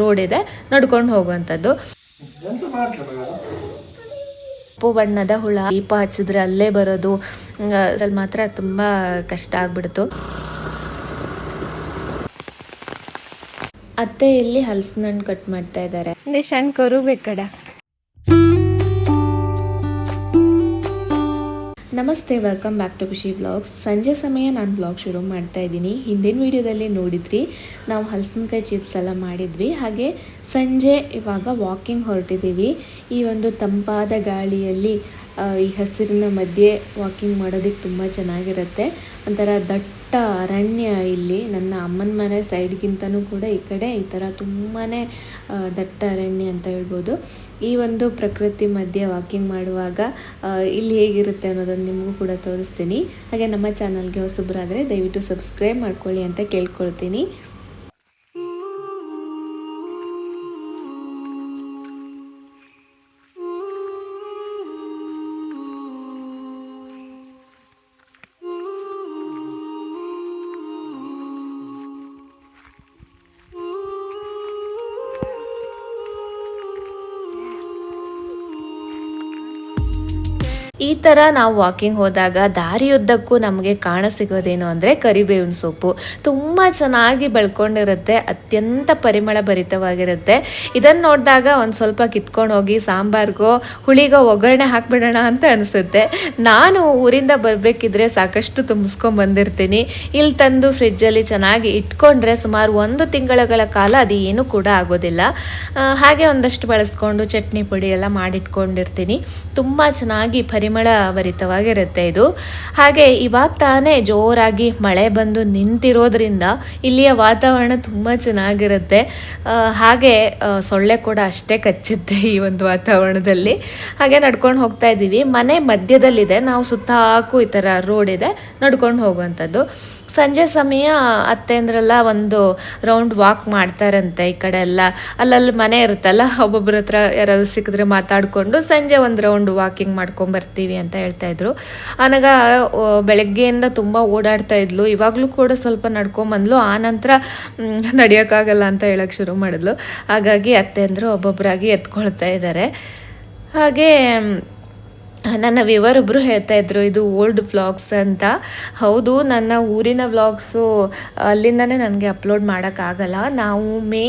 Road ಇದೆ ನಡ್ಕೊಂಡು ಹೋಗುವಂಥದ್ದು. ಕಪ್ಪು ಬಣ್ಣದ ಹುಳ ದೀಪ ಹಚ್ಚಿದ್ರೆ ಅಲ್ಲೇ ಬರೋದು ಅದ್ರಲ್ಲಿ ಮಾತ್ರ ತುಂಬಾ ಕಷ್ಟ ಆಗ್ಬಿಡ್ತು. ಅತ್ತೆ ಇಲ್ಲಿ ಹಲಸಿನ ಹಣ್ಣು ಕಟ್ ಮಾಡ್ತಾ ಇದ್ದಾರೆ ಕರು ಬೇಕಡ? ನಮಸ್ತೆ welcome back to Khushi blogs ಸಂಜೆ ಸಮಯ ನಾನು ಬ್ಲಾಗ್ ಶುರು ಮಾಡ್ತಾ ಇದ್ದೀನಿ. ಹಿಂದಿನ ವಿಡಿಯೋದಲ್ಲಿ ನೋಡಿದ್ರಿ, ನಾವು ಹಲಸಿನಕಾಯಿ ಚಿಪ್ಸ್ ಎಲ್ಲ ಮಾಡಿದ್ವಿ. ಹಾಗೆ ಸಂಜೆ ಇವಾಗ ವಾಕಿಂಗ್ ಹೊರಟಿದ್ದೀವಿ. ಈ ಒಂದು ತಂಪಾದ ಗಾಳಿಯಲ್ಲಿ ಈ ಹಸಿರಿನ ಮಧ್ಯೆ ವಾಕಿಂಗ್ ಮಾಡೋದಕ್ಕೆ ತುಂಬ ಚೆನ್ನಾಗಿರುತ್ತೆ. ಒಂಥರ ದಟ್ಟ ಅರಣ್ಯ ಇಲ್ಲಿ. ನನ್ನ ಅಮ್ಮನ ಮನೆ ಸೈಡ್ಗಿಂತನೂ ಕೂಡ ಈ ಕಡೆ ಈ ಥರ ತುಂಬಾ ದಟ್ಟ ಅರಣ್ಯ ಅಂತ ಹೇಳ್ಬೋದು. ಈ ಒಂದು ಪ್ರಕೃತಿ ಮಧ್ಯೆ ವಾಕಿಂಗ್ ಮಾಡುವಾಗ ಇಲ್ಲಿ ಹೇಗಿರುತ್ತೆ ಅನ್ನೋದನ್ನು ನಿಮಗೂ ಕೂಡ ತೋರಿಸ್ತೀನಿ. ಹಾಗೆ ನಮ್ಮ ಚಾನಲ್ಗೆ ಹೊಸಬ್ರಾದರೆ ದಯವಿಟ್ಟು ಸಬ್ಸ್ಕ್ರೈಬ್ ಮಾಡ್ಕೊಳ್ಳಿ ಅಂತ ಕೇಳ್ಕೊಳ್ತೀನಿ. ಈ ಥರ ನಾವು ವಾಕಿಂಗ್ ಹೋದಾಗ ದಾರಿಯುದ್ದಕ್ಕೂ ನಮಗೆ ಕಾಣ ಸಿಗೋದೇನು ಅಂದರೆ ಕರಿಬೇವಿನ ಸೊಪ್ಪು. ತುಂಬ ಚೆನ್ನಾಗಿ ಬೆಳ್ಕೊಂಡಿರುತ್ತೆ, ಅತ್ಯಂತ ಪರಿಮಳ ಭರಿತವಾಗಿರುತ್ತೆ. ಇದನ್ನು ನೋಡಿದಾಗ ಒಂದು ಸ್ವಲ್ಪ ಕಿತ್ಕೊಂಡು ಹೋಗಿ, ಸಾಂಬಾರ್ಗೋ, ಹುಳಿಗೋ ಒಗ್ಗರಣೆ ಹಾಕ್ಬಿಡೋಣ ಅಂತ ಅನಿಸುತ್ತೆ. ನಾನು ಊರಿಂದ ಬರಬೇಕಿದ್ರೆ ಸಾಕಷ್ಟು ತುಂಬಿಸ್ಕೊಂಬಂದಿರ್ತೀನಿ ಇಲ್ಲಿ ತಂದು ಫ್ರಿಜ್ಜಲ್ಲಿ ಚೆನ್ನಾಗಿ ಇಟ್ಕೊಂಡ್ರೆ ಸುಮಾರು ಒಂದು ತಿಂಗಳಗಳ ಕಾಲ ಅದು ಏನು ಕೂಡ ಆಗೋದಿಲ್ಲ. ಹಾಗೆ ಒಂದಷ್ಟು ಬಳಸ್ಕೊಂಡು ಚಟ್ನಿ ಪುಡಿ ಎಲ್ಲ ಮಾಡಿಟ್ಕೊಂಡಿರ್ತೀನಿ. ತುಂಬ ಚೆನ್ನಾಗಿ ಪರಿಮಳ ಭರಿತವಾಗಿರುತ್ತೆ ಇದು. ಹಾಗೆ ಇವಾಗ ತಾನೇ ಜೋರಾಗಿ ಮಳೆ ಬಂದು ನಿಂತಿರೋದ್ರಿಂದ ಇಲ್ಲಿಯ ವಾತಾವರಣ ತುಂಬ ಚೆನ್ನಾಗಿರುತ್ತೆ. ಹಾಗೆ ಸೊಳ್ಳೆ ಕೂಡ ಅಷ್ಟೇ ಕಚ್ಚುತ್ತೆ ಈ ಒಂದು ವಾತಾವರಣದಲ್ಲಿ. ಹಾಗೆ ನಡ್ಕೊಂಡು ಹೋಗ್ತಾ ಇದ್ದೀವಿ. ಮನೆ ಮಧ್ಯದಲ್ಲಿದೆ. ನಾವು ಸುತ್ತ ಹಾಕು ಈ ಥರ ರೋಡ್ ಇದೆ. ನಡ್ಕೊಂಡು ಹೋಗುವಂಥದ್ದು. ಸಂಜೆ ಸಮಯ ಅತ್ತೆಂದ್ರೆಲ್ಲ ಒಂದು ರೌಂಡ್ ವಾಕ್ ಮಾಡ್ತಾರಂತೆ ಈ ಕಡೆ ಎಲ್ಲ. ಅಲ್ಲಲ್ಲಿ ಮನೆ ಇರುತ್ತಲ್ಲ ಒಬ್ಬೊಬ್ಬರ ಹತ್ರ ಯಾರಾದ್ರು ಸಿಕ್ಕಿದ್ರೆ ಮಾತಾಡಿಕೊಂಡು ಸಂಜೆ ಒಂದು ರೌಂಡ್ ವಾಕಿಂಗ್ ಮಾಡ್ಕೊಂಡು ಬರ್ತೀವಿ ಅಂತ ಹೇಳ್ತಾ ಇದ್ರು. ಆನಾಗ ಬೆಳಗ್ಗೆಯಿಂದ ತುಂಬ ಓಡಾಡ್ತಾ ಇದ್ಲು. ಇವಾಗಲೂ ಕೂಡ ಸ್ವಲ್ಪ ನಡ್ಕೊಂಬಂದ್ಲು ಆ ನಂತರ ನಡೆಯೋಕ್ಕಾಗಲ್ಲ ಅಂತ ಹೇಳಕ್ ಶುರು ಮಾಡಿದ್ಲು. ಹಾಗಾಗಿ ಅತ್ತೆಂದ್ರು ಒಬ್ಬೊಬ್ಬರಾಗಿ ಎತ್ಕೊಳ್ತಾ ಇದ್ದಾರೆ ಹಾಗೆ ನನ್ನ ವಿವರೊಬ್ಬರು ಹೇಳ್ತಾ ಇದ್ರು ಇದು ಓಲ್ಡ್ ವ್ಲಾಗ್ಸ್ ಅಂತ. ಹೌದು ನನ್ನ ಊರಿನ ವ್ಲಾಗ್ಸು ಅಲ್ಲಿಂದನೇ ನನಗೆ ಅಪ್ಲೋಡ್ ಮಾಡೋಕ್ಕಾಗಲ್ಲ ನಾವು ಮೇ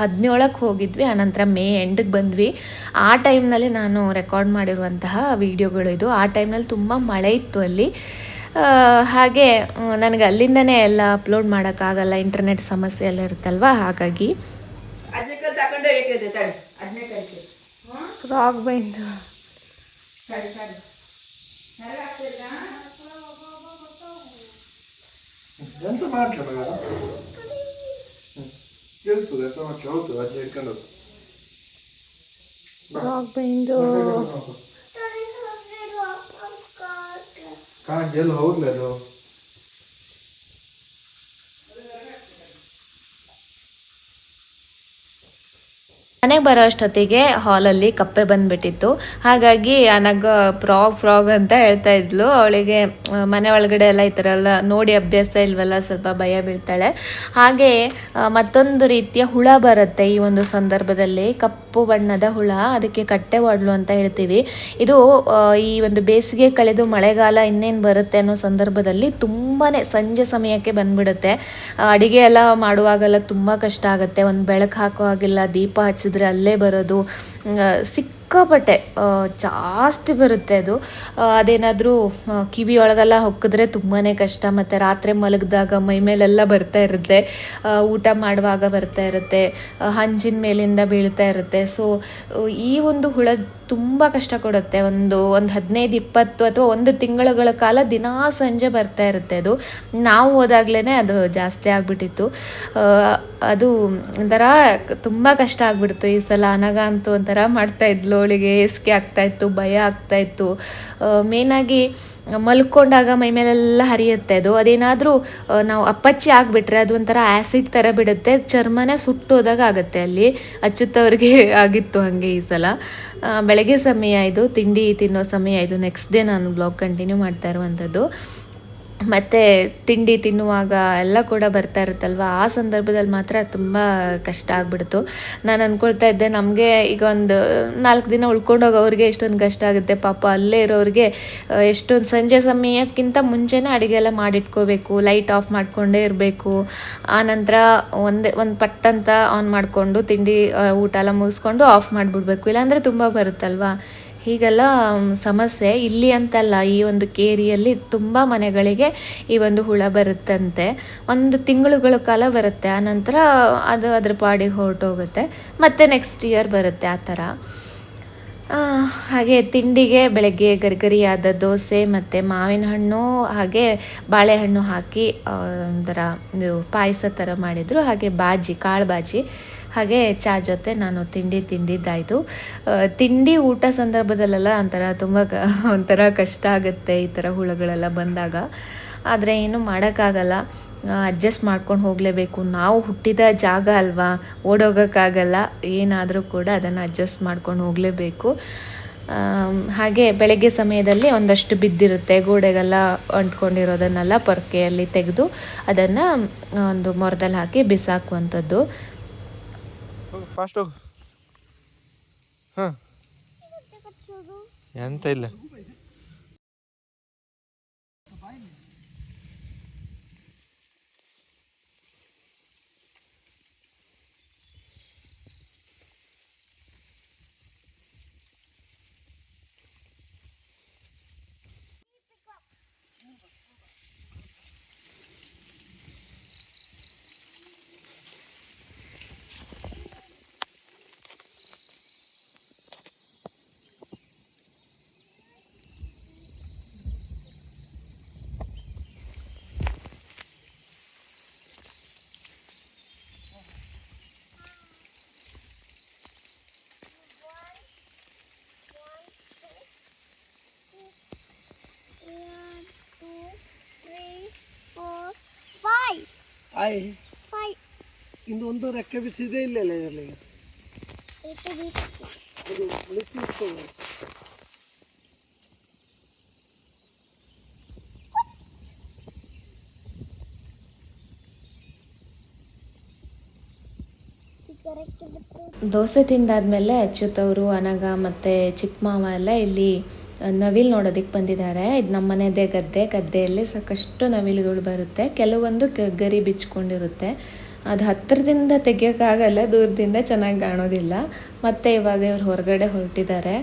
ಹದಿನೇಳಕ್ಕೆ ಹೋಗಿದ್ವಿ ಆನಂತರ ಮೇ ಎಂಡಿಗೆ ಬಂದ್ವಿ. ಆ ಟೈಮ್ನಲ್ಲಿ ನಾನು ರೆಕಾರ್ಡ್ ಮಾಡಿರುವಂತಹ ವಿಡಿಯೋಗಳು ಇದು. ಆ ಟೈಮ್ನಲ್ಲಿ ತುಂಬ ಮಳೆ ಇತ್ತು ಅಲ್ಲಿ. ಹಾಗೆ ನನಗೆ ಅಲ್ಲಿಂದನೇ ಎಲ್ಲ ಅಪ್ಲೋಡ್ ಮಾಡೋಕ್ಕಾಗಲ್ಲ ಇಂಟರ್ನೆಟ್ ಸಮಸ್ಯೆ ಎಲ್ಲ ಇರುತ್ತಲ್ವ ಹಾಗಾಗಿ. ಫ್ರಾಗ್ ಬೈಂದು. ಸರಿ ಸರಿ. ಸರಿ ಆಗ್ತಿಲ್ಲ ಎಂತ ಮಾಡ್ಲಿ ಮಗ ಕೇಳ್ತದೆ ಎಂತ ಮಾಡ್ಲಿ? ಹೋಗ್ತದೆ ಅಜ್ಜ ಫ್ರಾಗ್ ಬೈಂದು ಕಾಂಜ ಎಲ್ಲ ಹೋಗ್ಲ ಮನೆಗೆ ಬರೋ ಅಷ್ಟೊತ್ತಿಗೆ ಹಾಲಲ್ಲಿ ಕಪ್ಪೆ ಬಂದ್ಬಿಟ್ಟಿತ್ತು. ಹಾಗಾಗಿ ಅನಗ ಫ್ರಾಗ್ ಫ್ರಾಗ್ ಅಂತ ಹೇಳ್ತಾ ಇದ್ಲು. ಅವಳಿಗೆ ಮನೆ ಒಳಗಡೆ ಎಲ್ಲ ಈ ಥರ ಎಲ್ಲ ನೋಡಿ ಅಭ್ಯಾಸ ಇಲ್ವಲ್ಲ, ಸ್ವಲ್ಪ ಭಯ ಬೀಳ್ತಾಳೆ. ಹಾಗೆ ಮತ್ತೊಂದು ರೀತಿಯ ಹುಳ ಬರುತ್ತೆ ಈ ಒಂದು ಸಂದರ್ಭದಲ್ಲಿ. ಕಪ್ಪು ಬಣ್ಣದ ಹುಳ, ಅದಕ್ಕೆ ಕಟ್ಟೆ ಒಡ್ಲು ಅಂತ ಹೇಳ್ತೀವಿ. ಇದು ಈ ಒಂದು ಬೇಸಿಗೆ ಕಳೆದು ಮಳೆಗಾಲ ಇನ್ನೇನು ಬರುತ್ತೆ ಅನ್ನೋ ಸಂದರ್ಭದಲ್ಲಿ ತುಂಬಾ ಸಂಜೆ ಸಮಯಕ್ಕೆ ಬಂದ್ಬಿಡುತ್ತೆ. ಅಡಿಗೆ ಎಲ್ಲ ಮಾಡುವಾಗೆಲ್ಲ ತುಂಬ ಕಷ್ಟ ಆಗುತ್ತೆ. ಒಂದು ಬೆಳಕು ಹಾಕೋ ಹಾಗಿಲ್ಲ ದೀಪ ಹಚ್ಚಿದ್ರೆ ಅಲ್ಲೇ ಬರೋದು ಸಿಕ್ಕಾಪಟ್ಟೆ ಜಾಸ್ತಿ ಬರುತ್ತೆ ಅದು. ಅದೇನಾದರೂ ಕಿವಿ ಒಳಗೆಲ್ಲ ಹೊಕ್ಕಿದ್ರೆ ತುಂಬಾ ಕಷ್ಟ, ಮತ್ತು ರಾತ್ರಿ ಮಲಗಿದಾಗ ಮೈ ಮೇಲೆಲ್ಲ ಬರ್ತಾ ಇರುತ್ತೆ. ಊಟ ಮಾಡುವಾಗ ಬರ್ತಾ ಇರುತ್ತೆ. ಹಂಜಿನ ಮೇಲಿಂದ ಬೀಳ್ತಾ ಇರುತ್ತೆ. ಸೊ ಈ ಒಂದು ಹುಳ ತುಂಬ ಕಷ್ಟ ಕೊಡುತ್ತೆ. ಒಂದು ಒಂದು ಹದಿನೈದು, ಇಪ್ಪತ್ತು ಅಥವಾ ಒಂದು ತಿಂಗಳುಗಳ ಕಾಲ ದಿನಾ ಸಂಜೆ ಬರ್ತಾ ಇರುತ್ತೆ ಅದು. ನಾವು ಹೋದಾಗ್ಲೇ ಅದು ಜಾಸ್ತಿ ಆಗಿಬಿಟ್ಟಿತ್ತು. ಅದು ಒಂಥರ ತುಂಬ ಕಷ್ಟ ಆಗ್ಬಿಡ್ತು ಈ ಸಲ. ಅನಗ ಅಂತೂ ಒಂಥರ ಮಾಡ್ತಾ ಇದ್ಲು. ಅವಳಿಗೆ ಹೇಸಿಗೆ ಆಗ್ತಾಯಿತ್ತು ಭಯ ಆಗ್ತಾಯಿತ್ತು ಮೇನಾಗಿ ಮಲ್ಕೊಂಡಾಗ ಮೈ ಮೇಲೆಲ್ಲ ಹರಿಯುತ್ತೆ. ಅದು ಅದೇನಾದರೂ ನಾವು ಅಪ್ಪಚ್ಚಿ ಆಗಿಬಿಟ್ರೆ ಅದು ಒಂಥರ ಆ್ಯಸಿಡ್ ಥರ ಬಿಡುತ್ತೆ. ಚರ್ಮನೇ ಸುಟ್ಟೋದಾಗ ಆಗುತ್ತೆ ಅಲ್ಲಿ. ಅಚ್ಚುತ್ತವ್ರಿಗೆ ಆಗಿತ್ತು ಹಾಗೆ ಈ ಸಲ. ಬೆಳಗ್ಗೆ ಸಮಯ ಇದು, ತಿಂಡಿ ತಿನ್ನೋ ಸಮಯ ಇದು. ನೆಕ್ಸ್ಟ್ ಡೇ ನಾನು ಬ್ಲಾಗ್ ಕಂಟಿನ್ಯೂ ಮಾಡ್ತಾ ಇರುವಂಥದ್ದು. ಮತ್ತು ತಿಂಡಿ ತಿನ್ನುವಾಗ ಎಲ್ಲ ಕೂಡ ಬರ್ತಾ ಇರುತ್ತಲ್ವ? ಆ ಸಂದರ್ಭದಲ್ಲಿ ಮಾತ್ರ ತುಂಬ ಕಷ್ಟ ಆಗ್ಬಿಡ್ತು. ನಾನು ಅಂದ್ಕೊಳ್ತಾ ಇದ್ದೆ, ನಮಗೆ ಈಗ ಒಂದು ನಾಲ್ಕು ದಿನ ಉಳ್ಕೊಂಡು ಅವ್ರಿಗೆ ಎಷ್ಟೊಂದು ಕಷ್ಟ ಆಗುತ್ತೆ. ಪಾಪ ಅಲ್ಲೇ ಇರೋರಿಗೆ ಎಷ್ಟೊಂದು ಸಂಜೆ ಸಮಯಕ್ಕಿಂತ ಮುಂಚೆನೇ ಅಡುಗೆ ಎಲ್ಲ ಮಾಡಿಟ್ಕೋಬೇಕು, ಲೈಟ್ ಆಫ್ ಮಾಡಿಕೊಂಡೇ ಇರಬೇಕು. ಆನಂತರ ಒಂದೇ, ಒಂದು ಪಟ್ಟಂತ ಆನ್ ಮಾಡಿಕೊಂಡು ತಿಂಡಿ ಊಟ ಎಲ್ಲ ಮುಗಿಸ್ಕೊಂಡು ಆಫ್ ಮಾಡಿಬಿಡ್ಬೇಕು. ಇಲ್ಲಾಂದರೆ ತುಂಬ ಬರುತ್ತಲ್ವಾ? ಹೀಗೆಲ್ಲ ಸಮಸ್ಯೆ ಇಲ್ಲಿ ಅಂತಲ್ಲ ಈ ಒಂದು ಕೇರಿಯಲ್ಲಿ ತುಂಬ ಮನೆಗಳಿಗೆ ಈ ಒಂದು ಹುಳ ಬರುತ್ತಂತೆ. ಒಂದು ತಿಂಗಳುಗಳ ಕಾಲ ಬರುತ್ತೆ ಆನಂತರ ಅದು ಅದ್ರ ಪಾಡಿಗೆ ಹೊರಟೋಗುತ್ತೆ. ಮತ್ತೆ ನೆಕ್ಸ್ಟ್ ಇಯರ್ ಬರುತ್ತೆ ಆ ಥರ. ಆ, ಹಾಗೆ ತಿಂಡಿಗೆ ಬೆಳಗ್ಗೆ ಗರಿಗರಿಯಾದ ದೋಸೆ ಮತ್ತು ಮಾವಿನ ಹಣ್ಣು ಹಾಗೆ ಬಾಳೆಹಣ್ಣು ಹಾಕಿ ಆ, ಒಂಥರ ಪಾಯಸ ಥರ ಮಾಡಿದರು. ಹಾಗೆ ಬಾಜಿ ಕಾಳು ಬಾಜಿ. ಹಾಗೆ ಚಾ ಜೊತೆ ನಾನು ತಿಂಡಿ ತಿಂದಿದ್ದಾಯಿತು. ತಿಂಡಿ ಊಟ ಸಂದರ್ಭದಲ್ಲೆಲ್ಲ ಒಂಥರ ತುಂಬ ಒಂಥರ ಕಷ್ಟ ಆಗುತ್ತೆ ಈ ಥರ ಹುಳುಗಳೆಲ್ಲ ಬಂದಾಗ. ಆದರೆ ಏನು ಮಾಡೋಕ್ಕಾಗಲ್ಲ. ಅಡ್ಜಸ್ಟ್ ಮಾಡ್ಕೊಂಡು ಹೋಗಲೇಬೇಕು. ನಾವು ಹುಟ್ಟಿದ ಜಾಗ ಅಲ್ವಾ? ಓಡೋಗೋಕ್ಕಾಗಲ್ಲ. ಏನಾದರೂ ಕೂಡ ಅದನ್ನು ಅಡ್ಜಸ್ಟ್ ಮಾಡ್ಕೊಂಡು ಹೋಗಲೇಬೇಕು. ಹಾಗೆ ಬೆಳಗ್ಗೆ ಸಮಯದಲ್ಲಿ ಒಂದಷ್ಟು ಬಿದ್ದಿರುತ್ತೆ. ಗೋಡೆಗೆಲ್ಲ ಅಂಟ್ಕೊಂಡಿರೋದನ್ನೆಲ್ಲ ಪೊರ್ಕೆಯಲ್ಲಿ ತೆಗೆದು ಅದನ್ನು ಒಂದು ಮೊರದಲ್ಲಿ ಹಾಕಿ ಬಿಸಾಕುವಂಥದ್ದು. ಫಾಸ್ಟ್ ಹೋಗು. ಹಾಂ. ಎಂತ ಇಲ್ಲ? ಆಯ್ Five. ಇಂದು ಒಂದು ರೆಕ್ಕೆ ಬಿಸಿದೆ ಇಲ್ಲ ಇದರಲ್ಲಿ Little bit. ಅದು ಉಳಿಸಿ ಇಟ್ಕೊಳ್ಳಿ. Cigarette ಬಿಟ್ಟು ದೋಸೆ ತಿಂದಾದ್ಮೇಲೆ ಅಚ್ಯುತ್ ಅವರು ಅನಗ ಮತ್ತು ಚಿಕ್ಕ ಮಾವ ಎಲ್ಲ ಇಲ್ಲಿ ನವಿಲು ನೋಡೋದಕ್ಕೆ ಬಂದಿದ್ದಾರೆ. ಇದು ನಮ್ಮ ಮನೆದೇ ಗದ್ದೆ. ಗದ್ದೆಯಲ್ಲಿ ಸಾಕಷ್ಟು ನವಿಲುಗಳು ಬರುತ್ತೆ. ಕೆಲವೊಂದು ಗರಿ ಬಿಚ್ಕೊಂಡಿರುತ್ತೆ. ಅದು ಹತ್ತಿರದಿಂದ ತೆಗಿಯೋಕ್ಕಾಗಲ್ಲ ದೂರದಿಂದ ಚೆನ್ನಾಗಿ ಕಾಣೋದಿಲ್ಲ. ಮತ್ತು ಇವಾಗ ಇವ್ರು ಹೊರಗಡೆ ಹೊರಟಿದ್ದಾರೆ.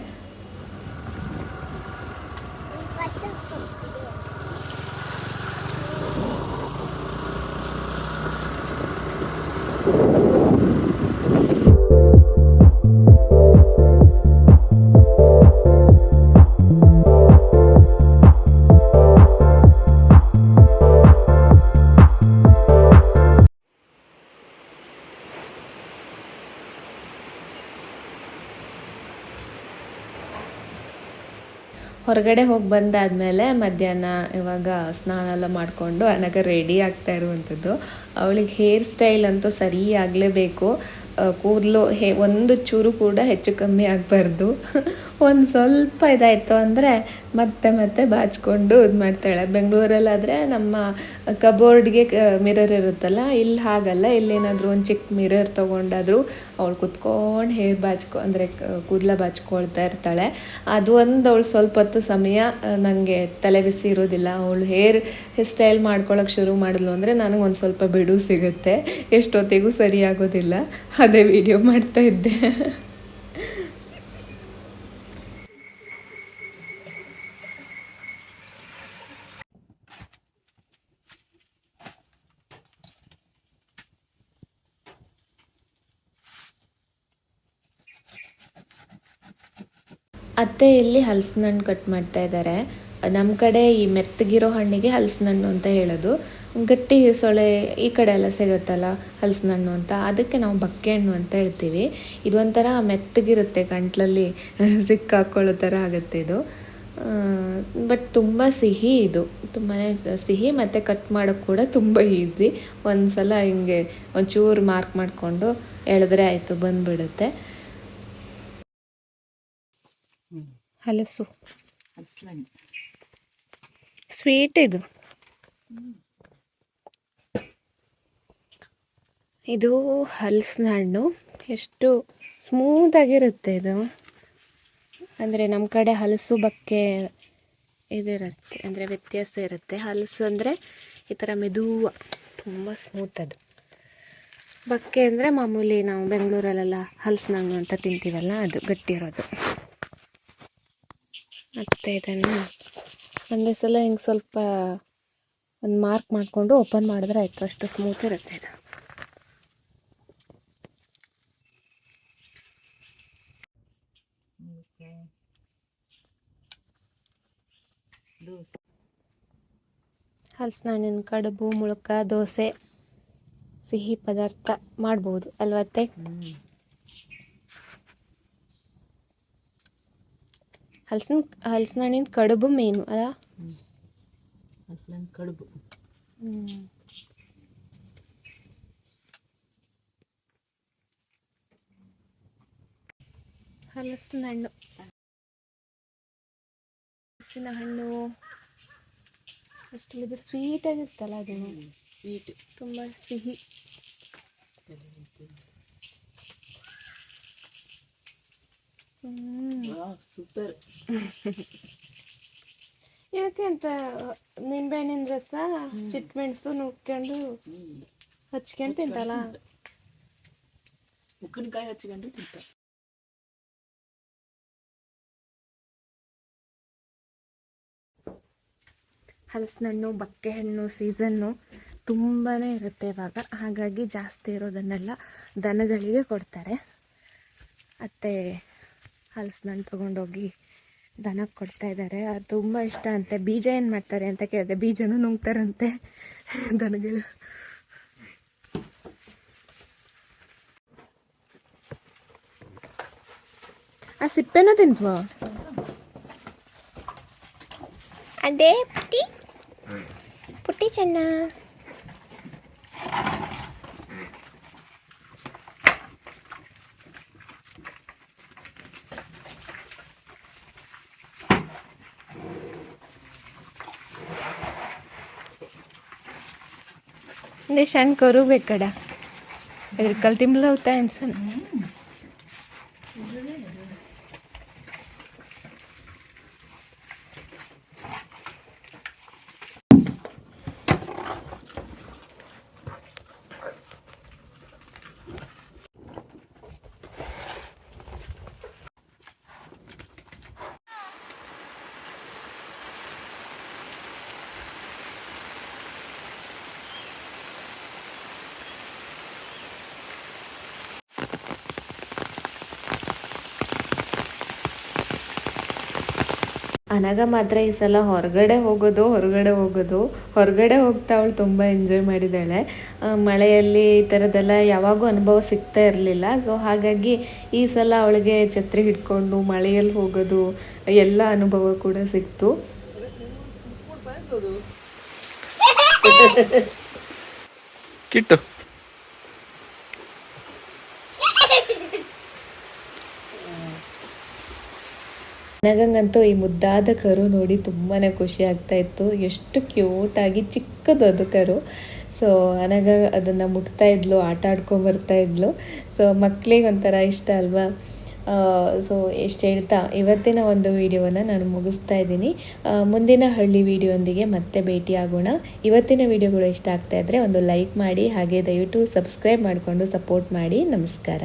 ಹೊರಗಡೆ ಹೋಗಿ ಬಂದಾದಮೇಲೆ ಮಧ್ಯಾಹ್ನ ಇವಾಗ ಸ್ನಾನ ಎಲ್ಲ ಮಾಡಿಕೊಂಡು ಅನಗ ರೆಡಿ ಆಗ್ತಾ ಇರುವಂಥದ್ದು. ಅವಳಿಗೆ ಹೇರ್ ಸ್ಟೈಲ್ ಅಂತೂ ಸರಿ ಆಗಲೇಬೇಕು. ಕೂದಲು ಹೇ, ಒಂದು ಚೂರು ಕೂಡ ಹೆಚ್ಚು ಕಮ್ಮಿ ಆಗಬಾರ್ದು. ಒಂದು ಸ್ವಲ್ಪ ಇದಾಯಿತು ಅಂದರೆ ಮತ್ತೆ ಮತ್ತೆ ಬಾಚ್ಕೊಂಡು ಇದು ಮಾಡ್ತಾಳೆ. ಬೆಂಗಳೂರಲ್ಲಾದರೆ ನಮ್ಮ ಕಬೋರ್ಡ್ಗೆ ಮಿರರ್ ಇರುತ್ತಲ್ಲ ಇಲ್ಲಿ ಹಾಗಲ್ಲ, ಇಲ್ಲೇನಾದರೂ ಒಂದು ಚಿಕ್ಕ ಮಿರರ್ ತೊಗೊಂಡಾದರೂ ಅವಳು ಕುತ್ಕೊಂಡು ಹೇರ್ ಬಾಚ್ಕೊ, ಅಂದರೆ ಕೂದಲ ಬಾಚ್ಕೊಳ್ತಾ ಇರ್ತಾಳೆ. ಅದು ಒಂದು ಅವಳು ಸ್ವಲ್ಪ ಹೊತ್ತು ಸಮಯ ನನಗೆ ತಲೆ ಬಿಸಿ ಇರೋದಿಲ್ಲ. ಅವಳು ಹೇರ್ ಸ್ಟೈಲ್ ಮಾಡ್ಕೊಳ್ಳೋಕೆ ಶುರು ಮಾಡಿದ್ಲು ಅಂದರೆ ನನಗೆ ಒಂದು ಸ್ವಲ್ಪ ಬಿಡು ಸಿಗುತ್ತೆ. ಎಷ್ಟೊತ್ತಿಗೂ ಸರಿಯಾಗೋದಿಲ್ಲ ಅದೇ ವಿಡಿಯೋ ಮಾಡ್ತಾ ಇದ್ದೆ. ಅತ್ತೆ ಇಲ್ಲಿ ಹಲಸಿನ ಹಣ್ಣು ಕಟ್ ಮಾಡ್ತಾ ಇದ್ದಾರೆ ನಮ್ಮ ಕಡೆ ಈ ಮೆತ್ತಗಿರೋ ಹಣ್ಣಿಗೆ ಹಲಸಿನ ಹಣ್ಣು ಅಂತ ಹೇಳೋದು. ಗಟ್ಟಿ ಸೊಳೆ ಈ ಕಡೆ ಎಲ್ಲ ಸಿಗುತ್ತಲ್ಲ ಹಲಸಿನ ಹಣ್ಣು ಅಂತ, ಅದಕ್ಕೆ ನಾವು ಬಕ್ಕೆ ಹಣ್ಣು ಅಂತ ಹೇಳ್ತೀವಿ. ಇದೊಂಥರ ಮೆತ್ತಗಿರುತ್ತೆ, ಗಂಟ್ಲಲ್ಲಿ ಸಿಕ್ಕಾಕೊಳ್ಳೋ ಥರ ಆಗುತ್ತೆ ಇದು. ಬಟ್ ತುಂಬ ಸಿಹಿ ಇದು. ತುಂಬಾ ಸಿಹಿ ಮತ್ತು ಕಟ್ ಮಾಡೋಕ್ಕೆ ಕೂಡ ತುಂಬ ಈಸಿ. ಒಂದು ಸಲ ಹಿಂಗೆ ಒಂಚೂರು ಮಾರ್ಕ್ ಮಾಡಿಕೊಂಡು ಎಳೆದ್ರೆ ಆಯಿತು, ಬಂದುಬಿಡುತ್ತೆ. ಹಲಸು. ಸ್ವೀಟ್ ಇದು. ಇದು ಹಲಸಿನ ಹಣ್ಣು ಎಷ್ಟು ಸ್ಮೂತಾಗಿರುತ್ತೆ ಇದು. ಅಂದರೆ ನಮ್ಮ ಕಡೆ ಹಲಸು ಬಕ್ಕೆ ಇದಿರುತ್ತೆ ಅಂದರೆ ವ್ಯತ್ಯಾಸ ಇರುತ್ತೆ. ಹಲಸು ಅಂದರೆ ಈ ಥರ ಮೆದುವ ತುಂಬ ಸ್ಮೂತ್ ಅದು. ಬಕ್ಕೆ ಅಂದರೆ ಮಾಮೂಲಿ ನಾವು ಬೆಂಗಳೂರಲ್ಲೆಲ್ಲ ಹಲಸಿನ ಹಣ್ಣು ಅಂತ ತಿಂತೀವಲ್ಲ ಅದು ಗಟ್ಟಿ ಇರೋದು. ಮತ್ತು ಇದನ್ನು ಒಂದೇ ಸಲ ಹಿಂಗೆ ಸ್ವಲ್ಪ ಒಂದು ಮಾರ್ಕ್ ಮಾಡಿಕೊಂಡು ಓಪನ್ ಮಾಡಿದ್ರೆ ಆಯಿತು. ಅಷ್ಟು ಸ್ಮೂತ್ ಇರುತ್ತೆ ಇದು. ಹಲಸಿನ ಕಡುಬು ಮುಳುಕ ದೋಸೆ ಸಿಹಿ ಪದಾರ್ಥ ಮಾಡ್ಬೋದು ಅಲ್ವತ್ತೆ ಹಲಸಿನ ಹಲಸಿನ ಹಣ್ಣಿನ ಕಡುಬು ಮೇನು ಅಲ್ಲ? ನನ್ನ ಕಡುಬು. ಹಲಸಿನ ಹಣ್ಣು ಹಲಸಿನ ಹಣ್ಣು ಅಷ್ಟು ಇದು ಸ್ವೀಟ್ ಆಗಿರುತ್ತಲ್ಲ ಅದು? ಸ್ವೀಟ್ ತುಂಬ ಸಿಹಿ. ಹ್ಮ್. ಸೂಪರ್. ಇದಕ್ಕೆ ಅಂತ ನಿಂಬೆಹಣ್ಣಿನ ರಸ ಚಿಟ್ಮೆಣಸು ನುಕ್ಕೊಂಡು ಹಚ್ಕೊಂಡು ತಿಂತಲ್ಲ? ಉಪ್ಪಿನಕಾಯಿ ಹಚ್ಕೊಂಡು ತಿಂತಾರೆ. ಹಲಸಿನ ಹಣ್ಣು ಬಕ್ಕೆ ಹಣ್ಣು ಸೀಸನ್ನು ತುಂಬಾ ಇರುತ್ತೆ ಇವಾಗ. ಹಾಗಾಗಿ ಜಾಸ್ತಿ ಇರೋದನ್ನೆಲ್ಲ ದನಗಳಿಗೆ ಕೊಡ್ತಾರೆ. ಅತ್ತೆ ಹಲಸಿನ ಹಣ್ಣು ತೊಗೊಂಡೋಗಿ ದನಕ್ಕೆ ಕೊಡ್ತಾ ಇದ್ದಾರೆ. ಅದು ತುಂಬ ಇಷ್ಟ ಅಂತೆ. ಬೀಜ ಏನು ಮಾಡ್ತಾರೆ ಅಂತ ಕೇಳಿದೆ. ಬೀಜನೂ ನುಂಗ್ತಾರಂತೆ ದನಗಳು. ಆ ಸಿಪ್ಪೆನೂ ತಿಂತ್ವಾ ಅದೇ ಪುಟ್ಟಿ. ಪುಟ್ಟಿ ಚೆನ್ನ? म्हणजे शाण करू बेकडा कल तिमलं होता ಅನಗ ಮಾತ್ರ ಈ ಸಲ ಹೊರಗಡೆ ಹೋಗೋದು ಹೊರಗಡೆ ಹೋಗೋದು. ಹೊರಗಡೆ ಹೋಗ್ತಾ ಅವಳು ತುಂಬ ಎಂಜಾಯ್ ಮಾಡಿದ್ದಾಳೆ. ಮಳೆಯಲ್ಲಿ ಈ ಥರದ್ದೆಲ್ಲ ಯಾವಾಗೂ ಅನುಭವ ಸಿಗ್ತಾ ಇರಲಿಲ್ಲ. ಸೊ ಹಾಗಾಗಿ ಈ ಸಲ ಅವಳಿಗೆ ಛತ್ರಿ ಹಿಡ್ಕೊಂಡು ಮಳೆಯಲ್ಲಿ ಹೋಗೋದು, ಎಲ್ಲ ಅನುಭವ ಕೂಡ ಸಿಕ್ತು. ಕಿಟ್ಟು. ನನಗಂಗಂತೂ ಈ ಮುದ್ದಾದ ಕರು ನೋಡಿ ತುಂಬಾ ಖುಷಿ ಆಗ್ತಾ ಇತ್ತು. ಎಷ್ಟು ಕ್ಯೂಟಾಗಿ ಚಿಕ್ಕದು ಅದು ಕರು. ಸೊ ಅನಗ ಅದನ್ನು ಮುಟ್ತಾ ಇದ್ಲು, ಆಟ ಆಡ್ಕೊಂಬರ್ತಾ ಇದ್ಲು. ಸೊ ಮಕ್ಕಳಿಗೆ ಒಂಥರ ಇಷ್ಟ ಅಲ್ವಾ? ಸೊ ಎಷ್ಟು ಹೇಳ್ತಾ, ಇವತ್ತಿನ ಒಂದು ವಿಡಿಯೋವನ್ನು ನಾನು ಮುಗಿಸ್ತಾ ಇದ್ದೀನಿ. ಮುಂದಿನ ಹಳ್ಳಿ ವಿಡಿಯೋಂದಿಗೆ ಮತ್ತೆ ಭೇಟಿ ಆಗೋಣ. ಇವತ್ತಿನ ವಿಡಿಯೋಗಳು ಇಷ್ಟ ಆಗ್ತಾ ಇದ್ದರೆ ಒಂದು ಲೈಕ್ ಮಾಡಿ, ಹಾಗೆ ದಯವಿಟ್ಟು ಸಬ್ಸ್ಕ್ರೈಬ್ ಮಾಡಿಕೊಂಡು ಸಪೋರ್ಟ್ ಮಾಡಿ. ನಮಸ್ಕಾರ.